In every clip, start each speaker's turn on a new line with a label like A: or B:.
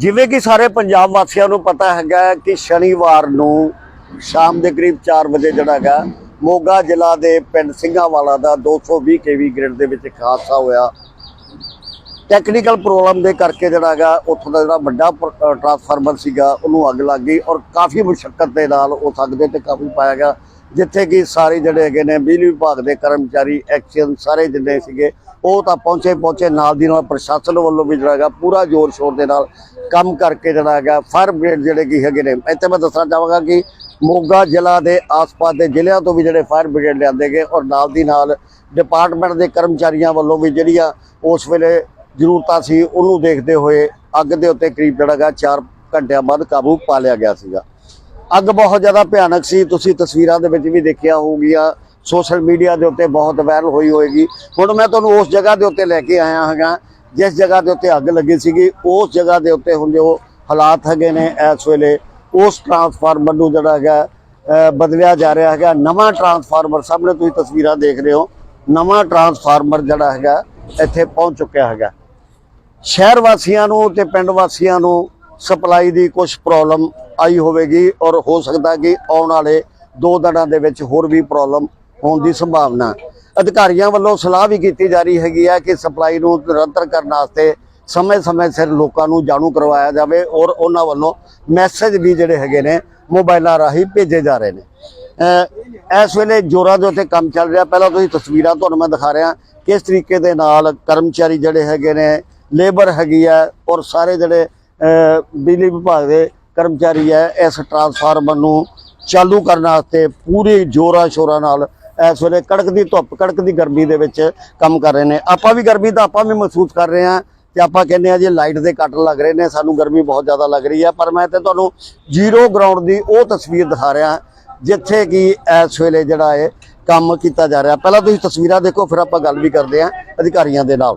A: ਜਿਵੇਂ ਕਿ ਸਾਰੇ ਪੰਜਾਬ ਵਾਸੀਆਂ ਨੂੰ ਪਤਾ ਹੈਗਾ ਕਿ ਸ਼ਨੀਵਾਰ ਨੂੰ ਸ਼ਾਮ ਦੇ ਕਰੀਬ 4 ਵਜੇ ਜਿਹੜਾ ਹੈਗਾ, ਮੋਗਾ ਜ਼ਿਲ੍ਹਾ ਦੇ ਪਿੰਡ ਸਿੰਘਾਵਾਲਾ ਦਾ 220 ਕੇਵੀ ਗ੍ਰਿਡ ਦੇ ਵਿੱਚ ਇੱਕ ਹਾਦਸਾ ਹੋਇਆ। ਟੈਕਨੀਕਲ ਪ੍ਰੋਬਲਮ ਦੇ ਕਰਕੇ ਜਿਹੜਾ ਹੈਗਾ, ਉੱਥੋਂ ਦਾ ਜਿਹੜਾ ਵੱਡਾ ਟਰਾਂਸਫਾਰਮਰ ਸੀਗਾ, ਉਹਨੂੰ ਅੱਗ ਲੱਗ ਗਈ ਔਰ ਕਾਫੀ ਮੁਸ਼ਕਲ ਦੇ ਨਾਲ ਉਸ ਅੱਗ ਦੇ ਤੇ ਕਾਬੂ ਪਾਇਆ ਗਿਆ। ਜਿੱਥੇ ਕਿ ਸਾਰੇ ਜਿਹੜੇ ਹੈਗੇ ਨੇ, ਬਿਜਲੀ ਵਿਭਾਗ ਦੇ ਕਰਮਚਾਰੀ ਐਕਸ਼ਨ ਸਾਰੇ ਜਿੰਨੇ ਸੀਗੇ, ਉਹ ਤਾਂ ਪਹੁੰਚੇ ਪਹੁੰਚੇ ਨਾਲ ਦੀ ਨਾਲ ਪ੍ਰਸ਼ਾਸਨ ਵੱਲੋਂ ਵੀ ਜਿਹੜਾ ਹੈਗਾ ਪੂਰਾ ਜ਼ੋਰ ਸ਼ੋਰ ਦੇ ਨਾਲ ਕੰਮ ਕਰਕੇ ਜਿਹੜਾ ਹੈਗਾ, ਫਾਇਰ ਬ੍ਰਿਗੇਡ ਜਿਹੜੇ ਕੀ ਹੈਗੇ ਨੇ, ਇੱਥੇ ਮੈਂ ਦੱਸਣਾ ਚਾਹਾਂਗਾ ਕਿ ਮੋਗਾ ਜ਼ਿਲ੍ਹਾ ਦੇ ਆਸ-ਪਾਸ ਦੇ ਜ਼ਿਲ੍ਹਿਆਂ ਤੋਂ ਵੀ ਜਿਹੜੇ ਫਾਇਰ ਬ੍ਰਿਗੇਡ ਲਿਆਂਦੇ ਗਏ ਔਰ ਨਾਲ ਦੀ ਨਾਲ ਡਿਪਾਰਟਮੈਂਟ ਦੇ ਕਰਮਚਾਰੀਆਂ ਵੱਲੋਂ ਵੀ ਜਿਹੜੀਆਂ ਉਸ ਵੇਲੇ ਜ਼ਰੂਰਤਾਂ ਸੀ, ਉਹਨੂੰ ਦੇਖਦੇ ਹੋਏ ਅੱਗ ਦੇ ਉੱਤੇ ਕਰੀਬ ਜਿਹੜਾ ਹੈਗਾ 4 ਘੰਟਿਆਂ ਬਾਅਦ ਕਾਬੂ ਪਾ ਲਿਆ ਗਿਆ ਸੀਗਾ। ਅੱਗ ਬਹੁਤ ਜ਼ਿਆਦਾ ਭਿਆਨਕ ਸੀ। ਤੁਸੀਂ ਤਸਵੀਰਾਂ ਦੇ ਵਿੱਚ ਵੀ ਦੇਖਿਆ ਹੋਊਗੀਆਂ। ਸੋਸ਼ਲ ਮੀਡੀਆ ਦੇ ਉੱਤੇ ਬਹੁਤ ਵਾਇਰਲ ਹੋਈ ਹੋਏਗੀ। ਹੁਣ ਮੈਂ ਤੁਹਾਨੂੰ ਉਸ ਜਗ੍ਹਾ ਦੇ ਉੱਤੇ ਲੈ ਕੇ ਆਇਆ ਹਾਂਗਾ, ਜਿਸ ਜਗ੍ਹਾ ਦੇ ਉੱਤੇ ਅੱਗ ਲੱਗੀ ਸੀਗੀ, ਉਸ ਜਗ੍ਹਾ ਦੇ ਉੱਤੇ ਹੁਣ ਜੋ ਹਾਲਾਤ ਹੈਗੇ ਨੇ ਇਸ ਵੇਲੇ, ਉਸ ਟਰਾਂਸਫਾਰਮਰ ਨੂੰ ਜਿਹੜਾ ਹੈਗਾ ਬਦਲਿਆ ਜਾ ਰਿਹਾ ਹੈਗਾ। ਨਵਾਂ ਟਰਾਂਸਫਾਰਮਰ ਸਾਹਮਣੇ ਤੁਸੀਂ ਤਸਵੀਰਾਂ ਦੇਖ ਰਹੇ ਹੋ। ਨਵਾਂ ਟਰਾਂਸਫਾਰਮਰ ਜਿਹੜਾ ਹੈਗਾ, ਇੱਥੇ ਪਹੁੰਚ ਚੁੱਕਿਆ ਹੈਗਾ। ਸ਼ਹਿਰ ਵਾਸੀਆਂ ਨੂੰ ਤੇ ਪਿੰਡ ਵਾਸੀਆਂ ਨੂੰ ਸਪਲਾਈ ਦੀ ਕੁਝ ਪ੍ਰੋਬਲਮ ਆਈ ਹੋਵੇਗੀ ਔਰ ਹੋ ਸਕਦਾ ਕਿ ਆਉਣ ਵਾਲੇ ਦੋ ਦਿਨਾਂ ਦੇ ਵਿੱਚ ਹੋਰ ਵੀ ਪ੍ਰੋਬਲਮ ਹੋਣ ਦੀ ਸੰਭਾਵਨਾ ਅਧਿਕਾਰੀਆਂ ਵੱਲੋਂ ਸਲਾਹ ਵੀ ਕੀਤੀ ਜਾ ਰਹੀ ਹੈਗੀ ਹੈ ਕਿ ਸਪਲਾਈ ਨੂੰ ਨਿਰੰਤਰ ਕਰਨ ਵਾਸਤੇ ਸਮੇਂ-ਸਮੇਂ ਸਿਰ ਲੋਕਾਂ ਨੂੰ ਜਾਣੂ ਕਰਵਾਇਆ ਜਾਵੇ ਔਰ ਉਹਨਾਂ ਵੱਲੋਂ ਮੈਸੇਜ ਵੀ ਜਿਹੜੇ ਹੈਗੇ ਨੇ ਮੋਬਾਈਲਾਂ ਰਾਹੀਂ ਭੇਜੇ ਜਾ ਰਹੇ ਨੇ। ਇਸ ਵੇਲੇ ਜੋਰਾਂ ਦੇ ਉੱਤੇ ਕੰਮ ਚੱਲ ਰਿਹਾ। ਪਹਿਲਾਂ ਤੁਸੀਂ ਤਸਵੀਰਾਂ ਤੁਹਾਨੂੰ ਮੈਂ ਦਿਖਾ ਰਿਹਾ ਕਿਸ ਤਰੀਕੇ ਦੇ ਨਾਲ ਕਰਮਚਾਰੀ ਜਿਹੜੇ ਹੈਗੇ ਨੇ ਲੇਬਰ ਹੈਗੀ ਹੈ ਔਰ ਸਾਰੇ ਜਿਹੜੇ ਬਿਜਲੀ ਵਿਭਾਗ ਦੇ ਕਰਮਚਾਰੀ ਹੈ, ਇਸ ਟਰਾਂਸਫਾਰਮਰ ਨੂੰ ਚਾਲੂ ਕਰਨ ਵਾਸਤੇ ਪੂਰੀ ਜੋਰਾਂ ਸ਼ੋਰਾਂ ਨਾਲ ਇਸ ਵੇਲੇ ਕੜਕਦੀ ਧੁੱਪ ਕੜਕਦੀ ਗਰਮੀ ਦੇ ਵਿੱਚ ਕੰਮ ਕਰ ਰਹੇ ਨੇ। ਆਪਾਂ ਵੀ ਗਰਮੀ ਤਾਂ ਆਪਾਂ ਵੀ ਮਹਿਸੂਸ ਕਰ ਰਹੇ ਹਾਂ ਤੇ ਆਪਾਂ ਕਹਿੰਦੇ ਆ ਜੇ ਲਾਈਟ ਦੇ ਕੱਟ ਲੱਗ ਰਹੇ ਨੇ, ਸਾਨੂੰ ਗਰਮੀ ਬਹੁਤ ਜ਼ਿਆਦਾ ਲੱਗ ਰਹੀ ਹੈ, ਪਰ ਮੈਂ ਤੇ ਤੁਹਾਨੂੰ ਜ਼ੀਰੋ ਗਰਾਊਂਡ ਦੀ ਉਹ ਤਸਵੀਰ ਦਿਖਾ ਰਿਹਾ, ਜਿੱਥੇ ਕਿ ਇਸ ਵੇਲੇ ਜਿਹੜਾ ਹੈ ਕੰਮ ਕੀਤਾ ਜਾ ਰਿਹਾ। ਪਹਿਲਾਂ ਤੁਸੀਂ ਤਸਵੀਰਾਂ ਦੇਖੋ, ਫਿਰ ਆਪਾਂ ਗੱਲ ਵੀ ਕਰਦੇ ਹਾਂ ਅਧਿਕਾਰੀਆਂ ਦੇ ਨਾਲ।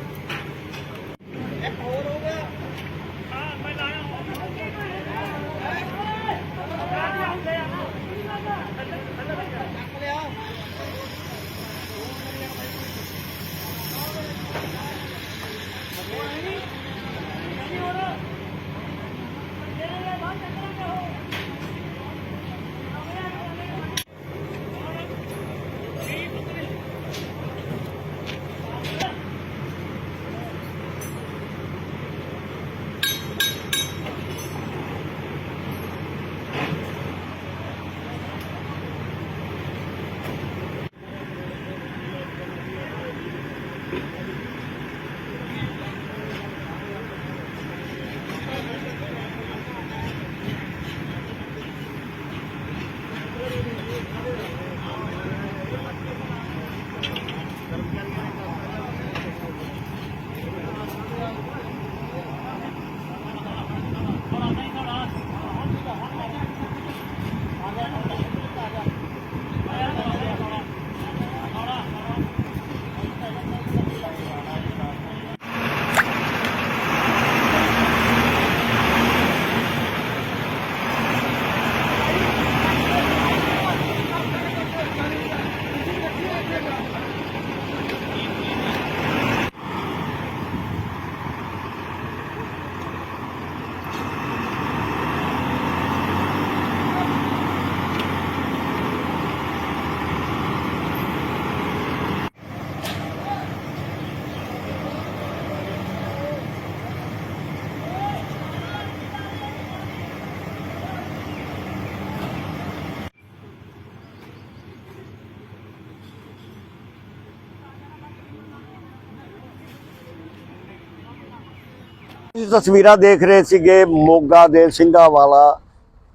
A: ਤੁਸੀਂ ਤਸਵੀਰਾਂ ਦੇਖ ਰਹੇ ਸੀਗੇ ਮੋਗਾ ਦੇ ਸਿੰਘਾਵਾਲਾ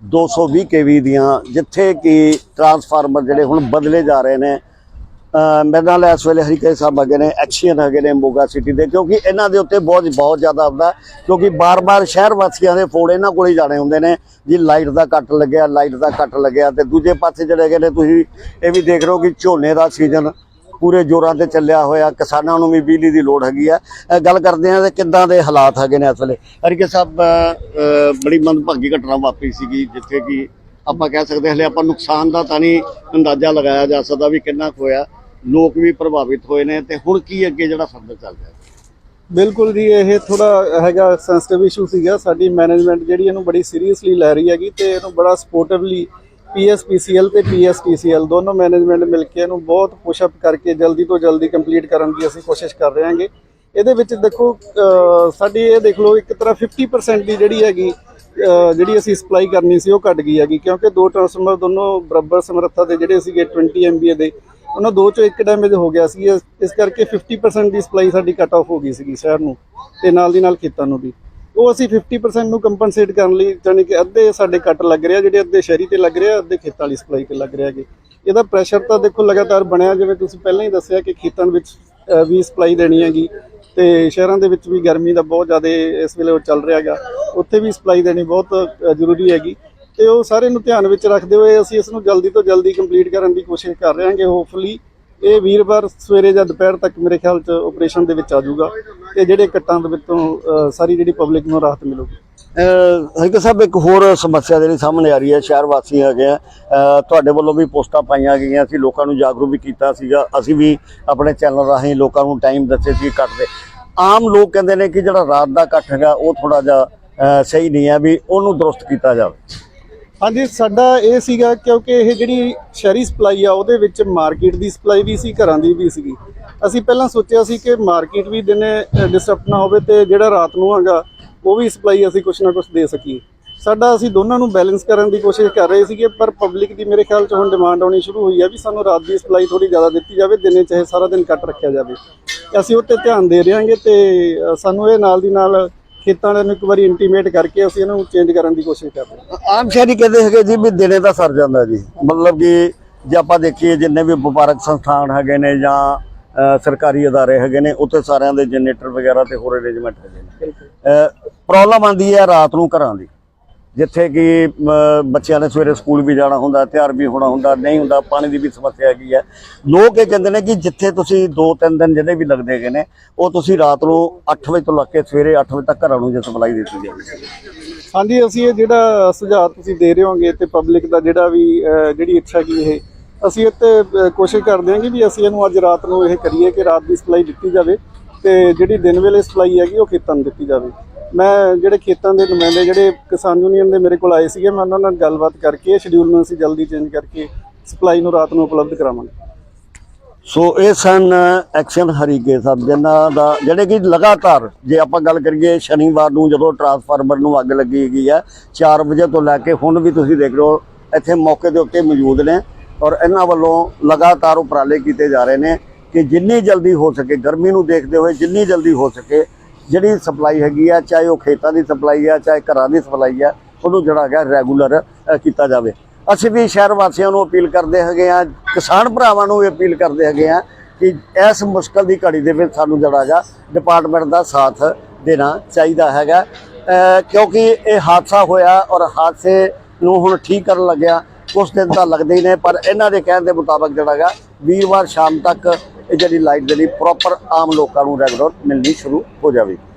A: 220 ਕੇਵੀ ਦੀਆਂ, ਜਿੱਥੇ ਕਿ ਟਰਾਂਸਫਾਰਮਰ ਜਿਹੜੇ ਹੁਣ ਬਦਲੇ ਜਾ ਰਹੇ ਨੇ। ਮੇਰੇ ਨਾਲ ਇਸ ਵੇਲੇ ਹਰੀਕੇ ਸਾਹਿਬ ਹੈਗੇ ਨੇ, ਐਕਸ਼ਨ ਹੈਗੇ ਨੇ ਮੋਗਾ ਸਿਟੀ ਦੇ, ਕਿਉਂਕਿ ਇਹਨਾਂ ਦੇ ਉੱਤੇ ਬਹੁਤ ਬਹੁਤ ਜ਼ਿਆਦਾ ਆਉਂਦਾ ਕਿਉਂਕਿ ਬਾਰ-ਬਾਰ ਸ਼ਹਿਰ ਵਾਸੀਆਂ ਦੇ ਫੋਨ ਇਹਨਾਂ ਕੋਲ ਹੀ ਜਾਣੇ ਹੁੰਦੇ ਨੇ, ਜੀ ਲਾਈਟ ਦਾ ਕੱਟ ਲੱਗਿਆ, ਲਾਈਟ ਦਾ ਕੱਟ ਲੱਗਿਆ, ਤੇ ਦੂਜੇ ਪਾਸੇ ਜਿਹੜੇ ਹੈਗੇ ਨੇ, ਤੁਸੀਂ ਇਹ ਵੀ ਦੇਖ ਰਹੇ ਹੋ ਕਿ ਝੋਨੇ ਦਾ ਸੀਜ਼ਨ ਪੂਰੇ ਜ਼ੋਰਾਂ ਤੇ ਚੱਲਿਆ ਹੋਇਆ, ਕਿਸਾਨਾਂ ਨੂੰ ਵੀ ਬਿਜਲੀ ਦੀ ਲੋੜ ਹੈਗੀ ਆ। ਗੱਲ ਕਰਦੇ ਆ ਤੇ ਕਿੱਦਾਂ ਦੇ ਹਾਲਾਤ ਹੈਗੇ ਨੇ ਇਸ ਵੇਲੇ। ਹਰੀਕੇ ਸਾਹਿਬ ਬੜੀ ਮੰਦਭਾਗੀ ਘਟਨਾ ਵਾਪਰੀ ਸੀਗੀ, ਜਿੱਥੇ ਕਿ ਆਪਾਂ ਕਹਿ ਸਕਦੇ ਹਾਂ ਹਲੇ ਆਪਾਂ ਨੁਕਸਾਨ ਦਾ ਤਾਂ ਨਹੀਂ ਅੰਦਾਜ਼ਾ ਲਗਾਇਆ ਜਾ ਸਕਦਾ ਵੀ ਕਿੰਨਾ ਕੁ ਹੋਇਆ। ਲੋਕ ਵੀ ਪ੍ਰਭਾਵਿਤ ਹੋਏ ਨੇ ਤੇ ਹੁਣ ਕੀ ਅੱਗੇ ਜਿਹੜਾ ਫਰਦਰ ਚੱਲ ਰਿਹਾ
B: ਬਿਲਕੁਲ ਜੀ, ਇਹ ਥੋੜਾ ਹੈਗਾ ਸੈਂਸਿਟਿਵ ਇਸ਼ੂ ਸੀਗਾ। ਸਾਡੀ ਮੈਨੇਜਮੈਂਟ ਜਿਹੜੀ ਇਹਨੂੰ ਬੜੀ ਸੀਰੀਅਸਲੀ ਲੈ ਰਹੀ ਹੈਗੀ ਤੇ ਇਹਨੂੰ ਬੜਾ ਸਪੋਰਟਿਵਲੀ ਪੀਐਸਪੀਸੀਐਲ ਤੇ ਪੀਐਸਟੀਸੀਐਲ ਦੋਨੋਂ ਮੈਨੇਜਮੈਂਟ ਮਿਲ ਕੇ ਇਹਨੂੰ ਬਹੁਤ ਪੁਸ਼ ਅਪ ਕਰਕੇ ਜਲਦੀ ਤੋਂ ਜਲਦੀ ਕੰਪਲੀਟ ਕਰਨ ਦੀ ਅਸੀਂ ਕੋਸ਼ਿਸ਼ ਕਰ ਰਹੇ ਹਾਂਗੇ। ਇਹਦੇ ਵਿੱਚ ਦੇਖੋ ਸਾਡੀ ਇਹ ਦੇਖ ਲਓ, ਇੱਕ ਤਰ੍ਹਾਂ 50% ਦੀ ਜਿਹੜੀ ਹੈਗੀ ਜਿਹੜੀ ਅਸੀਂ ਸਪਲਾਈ ਕਰਨੀ ਸੀ ਉਹ ਘਟ ਗਈ ਹੈਗੀ, ਕਿਉਂਕਿ ਦੋ ਟਰਾਂਸਫਾਰਮਰ ਦੋਨੋਂ ਬਰਾਬਰ ਸਮਰੱਥਾ ਦੇ ਜਿਹੜੇ ਸੀਗੇ 20 ਐਮਬੀਏ ਦੇ, ਉਹਨਾਂ ਦੋ ਚੋਂ ਇੱਕ ਡੈਮੇਜ ਹੋ ਗਿਆ ਸੀ। ਇਸ ਇਸ ਕਰਕੇ 50% ਦੀ ਸਪਲਾਈ ਸਾਡੀ ਕੱਟ ਆਫ ਹੋ ਗਈ ਸੀਗੀ ਸ਼ਹਿਰ ਨੂੰ ਤੇ ਨਾਲ ਦੀ ਨਾਲ ਖੇਤਾਂ ਨੂੰ ਵੀ। ਉਹ ਅਸੀਂ 50% ਨੂੰ ਕੰਪਨਸੇਟ ਕਰਨ ਲਈ ਜਾਣੀ ਕਿ ਅੱਧੇ ਸਾਡੇ ਕੱਟ ਲੱਗ ਰਿਹਾ ਜਿਹੜੇ ਅੱਧੇ ਸ਼ਹਿਰੀ ਤੇ ਲੱਗ ਰਿਹਾ ਅੱਧੇ ਖੇਤਾਂ ਵਾਲੀ ਸਪਲਾਈ ਤੇ ਲੱਗ ਰਿਹਾ ਹੈਗੇ। ਇਹਦਾ ਪ੍ਰੈਸ਼ਰ ਤਾਂ ਦੇਖੋ ਲਗਾਤਾਰ ਬਣਿਆ, ਜਿਵੇਂ ਤੁਸੀਂ ਪਹਿਲਾਂ ਹੀ ਦੱਸਿਆ ਕਿ ਖੇਤਾਂ ਵਿੱਚ ਵੀ ਸਪਲਾਈ ਦੇਣੀ ਹੈਗੀ ਤੇ ਸ਼ਹਿਰਾਂ ਦੇ ਵਿੱਚ ਵੀ ਗਰਮੀ ਦਾ ਬਹੁਤ ਜ਼ਿਆਦਾ ਇਸ ਵੇਲੇ ਉਹ ਚੱਲ ਰਿਹਾ ਹੈਗਾ। ਉੱਥੇ ਵੀ ਸਪਲਾਈ ਦੇਣੀ ਬਹੁਤ ਜ਼ਰੂਰੀ ਹੈਗੀ। ਤੇ ਉਹ ਸਾਰੇ ਨੂੰ ਧਿਆਨ ਵਿੱਚ ਰੱਖਦੇ ਹੋਏ ਅਸੀਂ ਇਸ ਨੂੰ ਜਲਦੀ ਤੋਂ ਜਲਦੀ ਕੰਪਲੀਟ ਕਰਨ ਦੀ ਕੋਸ਼ਿਸ਼ ਕਰ ਰਹੇ ਹਾਂਗੇ ਹੋਪਫੁਲੀ ਇਹ ਵੀਰਵਾਰ ਸਵੇਰੇ ਜਾਂ ਦੁਪਹਿਰ ਤੱਕ ਮੇਰੇ ਖਿਆਲ ਚ ਆਪਰੇਸ਼ਨ ਦੇ ਵਿੱਚ ਆ ਜਾਊਗਾ ਤੇ ਜਿਹੜੇ ਕੱਟਾਂ ਦੇ ਵਿੱਚੋਂ ਸਾਰੀ ਜਿਹੜੀ ਪਬਲਿਕ ਨੂੰ ਰਾਹਤ ਮਿਲੂਗੀ।
A: ਹਰੀਕੇ ਸਾਹਿਬ, ਇੱਕ ਹੋਰ ਸਮੱਸਿਆ ਜਿਹੜੀ ਸਾਹਮਣੇ ਆ ਰਹੀ ਹੈ, ਸ਼ਹਿਰ ਵਾਸੀ ਹੈਗੇ ਆ। ਤੁਹਾਡੇ ਵੱਲੋਂ ਵੀ ਪੋਸਟਾਂ ਪਾਈਆਂ ਗਈਆਂ ਸੀ, ਲੋਕਾਂ ਨੂੰ ਜਾਗਰੂਕ ਵੀ ਕੀਤਾ ਸੀਗਾ। ਅਸੀਂ ਵੀ ਆਪਣੇ ਚੈਨਲ ਰਾਹੀਂ ਲੋਕਾਂ ਨੂੰ ਟਾਈਮ ਦੱਸੇ ਸੀ ਕੱਟ ਦੇ ਆਮ ਲੋਕ ਕਹਿੰਦੇ ਨੇ ਕਿ ਜਿਹੜਾ ਰਾਤ ਦਾ ਕੱਟ ਹੈਗਾ, ਉਹ ਥੋੜਾ ਜਿਹਾ ਸਹੀ ਨਹੀਂ ਹੈ ਵੀ ਉਹਨੂੰ ਦਰੁਸਤ ਕੀਤਾ ਜਾਵੇ।
B: ਹਾਂਜੀ, ਸਾਡਾ ਇਹ ਸੀਗਾ ਕਿਉਂਕਿ ਇਹ ਜਿਹੜੀ ਸ਼ਹਿਰੀ ਸਪਲਾਈ ਆ, ਉਹਦੇ ਵਿੱਚ ਮਾਰਕੀਟ ਦੀ ਸਪਲਾਈ ਵੀ ਸੀ, ਘਰਾਂ ਦੀ ਵੀ ਸੀਗੀ। ਅਸੀਂ ਪਹਿਲਾਂ ਸੋਚਿਆ ਸੀ ਕਿ ਮਾਰਕੀਟ ਵੀ ਦਿਨੇ ਡਿਸਟਰਬ ਨਾ ਹੋਵੇ ਤੇ ਜਿਹੜਾ ਰਾਤ ਨੂੰ ਹੈਗਾ, ਉਹ ਵੀ ਸਪਲਾਈ ਅਸੀਂ ਕੁਛ ਨਾ ਕੁਛ ਦੇ ਸਕੀਏ। ਸਾਡਾ ਅਸੀਂ ਦੋਨਾਂ ਨੂੰ ਬੈਲੈਂਸ ਕਰਨ ਦੀ ਕੋਸ਼ਿਸ਼ ਕਰ ਰਹੇ ਸੀਗੇ, ਪਰ ਪਬਲਿਕ ਦੀ ਮੇਰੇ ਖਿਆਲ ਚ ਹੁਣ ਡਿਮਾਂਡ ਆਉਣੀ ਸ਼ੁਰੂ ਹੋਈ ਹੈ ਵੀ ਸਾਨੂੰ ਰਾਤ ਦੀ ਸਪਲਾਈ ਥੋੜੀ ਜ਼ਿਆਦਾ ਦਿੱਤੀ ਜਾਵੇ, ਦਿਨੇ ਚਾਹੇ ਸਾਰਾ ਦਿਨ ਕੱਟ ਰੱਖਿਆ ਜਾਵੇ। ਅਸੀਂ ਉੱਤੇ ਧਿਆਨ ਦੇ ਰਹੇ ਹਾਂਗੇ ਤੇ ਸਾਨੂੰ ਇਹ ਨਾਲ ਦੀ ਨਾਲ ਖੇਤਾਂ ਵਾਲਿਆਂ ਨੂੰ ਇੱਕ ਵਾਰੀ ਇੰਟੀਮੇਟ ਕਰਕੇ ਅਸੀਂ ਇਹਨੂੰ ਚੇਂਜ ਕਰਨ ਦੀ ਕੋਸ਼ਿਸ਼ ਕਰ ਰਹੇ ਹਾਂ।
A: ਆਮ ਸ਼ਹਿਰੀ ਕਹਿੰਦੇ ਹੈਗੇ ਜੀ ਵੀ ਦਿਨੇ ਦਾ ਸਰ ਜਾਂਦਾ ਜੀ। ਮਤਲਬ ਕਿ ਜੇ ਆਪਾਂ ਦੇਖੀਏ ਜਿੰਨੇ ਵੀ ਵਪਾਰਕ ਸੰਸਥਾਨ ਹੈਗੇ ਨੇ ਜਾਂ ਸਰਕਾਰੀ ਅਦਾਰੇ ਹੈਗੇ ਨੇ ਉੱਥੇ ਸਾਰਿਆਂ ਦੇ ਜਨਰੇਟਰ ਵਗੈਰਾ ਤੇ ਹੋਰ ਅਰੇਂਜਮੈਂਟ ਹੈਗੇ ਨੇ। ਪ੍ਰੋਬਲਮ ਆਂਦੀ ਹੈ ਰਾਤ ਨੂੰ ਘਰਾਂ ਦੀ। ਜਿੱਥੇ ਕਿ ਬੱਚਿਆਂ ਨੇ ਸਵੇਰੇ ਸਕੂਲ ਵੀ ਜਾਣਾ ਹੁੰਦਾ ਤਿਆਰ ਵੀ ਹੋਣਾ ਹੁੰਦਾ ਨਹੀਂ ਹੁੰਦਾ ਪਾਣੀ ਦੀ ਵੀ ਸਮੱਸਿਆ ਹੈਗੀ ਹੈ। ਲੋਕ ਇਹ ਕਹਿੰਦੇ ਨੇ ਕਿ ਜਿੱਥੇ ਤੁਸੀਂ 2-3 ਦਿਨ ਜਿਹੜੇ ਵੀ ਲੱਗਦੇ ਹੈਗੇ ਨੇ ਉਹ ਤੁਸੀਂ ਰਾਤ ਨੂੰ 8 ਵਜੇ ਤੋਂ ਲੱਗ ਕੇ ਸਵੇਰੇ 8 ਵਜੇ ਤੱਕ ਘਰਾਂ ਨੂੰ ਜੇ ਸਪਲਾਈ ਦਿੱਤੀ ਜਾਵੇ।
B: ਹਾਂਜੀ ਅਸੀਂ ਇਹ ਜਿਹੜਾ ਸੁਝਾਅ ਤੁਸੀਂ ਦੇ ਰਹੇ ਹੋਗੇ ਤੇ ਪਬਲਿਕ ਦਾ ਜਿਹੜਾ ਵੀ ਜਿਹੜੀ ਇੱਛਾ ਕੀ ਇਹ ਅਸੀਂ ਇੱਥੇ ਅਹ, ਕੋਸ਼ਿਸ਼ ਕਰਦੇ ਹਾਂ ਕਿ ਵੀ ਅਸੀਂ ਇਹਨੂੰ ਅੱਜ ਰਾਤ ਨੂੰ ਇਹ ਕਰੀਏ ਕਿ ਰਾਤ ਦੀ ਸਪਲਾਈ ਦਿੱਤੀ ਜਾਵੇ ਤੇ ਜਿਹੜੀ ਦਿਨ ਵੇਲੇ ਸਪਲਾਈ ਹੈਗੀ ਉਹ ਖੇਤਾਂ ਨੂੰ ਦਿੱਤੀ ਜਾਵੇ। ਮੈਂ ਜਿਹੜੇ ਖੇਤਾਂ ਦੇ ਨੁਮਾਇੰਦੇ, ਜਿਹੜੇ ਕਿਸਾਨ ਯੂਨੀਅਨ ਦੇ ਮੇਰੇ ਕੋਲ ਆਏ ਸੀਗੇ, ਮੈਂ ਉਹਨਾਂ ਨਾਲ ਗੱਲਬਾਤ ਕਰਕੇ ਇਹ ਸ਼ਡਿਊਲ ਨੂੰ ਅਸੀਂ ਜਲਦੀ ਚੇਂਜ ਕਰਕੇ ਸਪਲਾਈ ਨੂੰ ਰਾਤ ਨੂੰ ਉਪਲਬਧ ਕਰਾਵਾਂਗੇ।
A: ਸੋ ਇਹ ਸਨ ਐਕਸ਼ਨ ਹਰੀਕੇ ਸਾਹਿਬ ਜਿਨ੍ਹਾਂ ਦਾ ਜਿਹੜੇ ਕਿ ਲਗਾਤਾਰ ਜੇ ਆਪਾਂ ਗੱਲ ਕਰੀਏ, ਸ਼ਨੀਵਾਰ ਨੂੰ ਜਦੋਂ ਟਰਾਂਸਫਾਰਮਰ ਨੂੰ ਅੱਗ ਲੱਗੀ ਹੈਗੀ ਹੈ 4 ਵਜੇ ਤੋਂ ਲੈ ਕੇ ਹੁਣ ਵੀ ਤੁਸੀਂ ਦੇਖ ਰਹੇ ਹੋ, ਇੱਥੇ ਮੌਕੇ ਦੇ ਉੱਤੇ ਮੌਜੂਦ ਨੇ ਔਰ ਇਹਨਾਂ ਵੱਲੋਂ ਲਗਾਤਾਰ ਉਪਰਾਲੇ ਕੀਤੇ ਜਾ ਰਹੇ ਨੇ ਕਿ ਜਿੰਨੀ ਜਲਦੀ ਹੋ ਸਕੇ, ਗਰਮੀ ਨੂੰ ਦੇਖਦੇ ਹੋਏ ਜਿੰਨੀ ਜਲਦੀ ਹੋ ਸਕੇ ਜਿਹੜੀ ਸਪਲਾਈ ਹੈਗੀ ਆ, ਚਾਹੇ ਉਹ ਖੇਤਾਂ ਦੀ ਸਪਲਾਈ ਆ, ਚਾਹੇ ਘਰਾਂ ਦੀ ਸਪਲਾਈ ਆ, ਉਹਨੂੰ ਜਿਹੜਾ ਹੈਗਾ ਰੈਗੂਲਰ ਕੀਤਾ ਜਾਵੇ। ਅਸੀਂ ਵੀ ਸ਼ਹਿਰ ਵਾਸੀਆਂ ਨੂੰ ਅਪੀਲ ਕਰਦੇ ਹੈਗੇ ਆ, ਕਿਸਾਨ ਭਰਾਵਾਂ ਨੂੰ ਵੀ ਅਪੀਲ ਕਰਦੇ ਹੈਗੇ ਆ ਕਿ ਇਸ ਮੁਸ਼ਕਲ ਦੀ ਘੜੀ ਦੇ ਵਿੱਚ ਸਾਨੂੰ ਜਿਹੜਾ ਹੈਗਾ ਡਿਪਾਰਟਮੈਂਟ ਦਾ ਸਾਥ ਦੇਣਾ ਚਾਹੀਦਾ ਹੈਗਾ। ਕਿਉਂਕਿ ਇਹ ਹਾਦਸਾ ਹੋਇਆ ਔਰ ਹਾਦਸੇ ਨੂੰ ਹੁਣ ਠੀਕ ਕਰਨ ਲੱਗਿਆ ਕੁਝ ਦਿਨ ਤਾਂ ਲੱਗਦੇ ਹੀ ਨੇ, ਪਰ ਇਹਨਾਂ ਦੇ ਕਹਿਣ ਦੇ ਮੁਤਾਬਕ ਜਿਹੜਾ ਹੈਗਾ ਵੀਰਵਾਰ ਸ਼ਾਮ ਤੱਕ ਇਹ ਜਿਹੜੀ ਲਾਈਟ ਜਿਹੜੀ ਪ੍ਰੋਪਰ ਆਮ ਲੋਕਾਂ ਨੂੰ ਰੈਗੂਲਰ ਮਿਲਣੀ ਸ਼ੁਰੂ ਹੋ ਜਾਵੇਗੀ।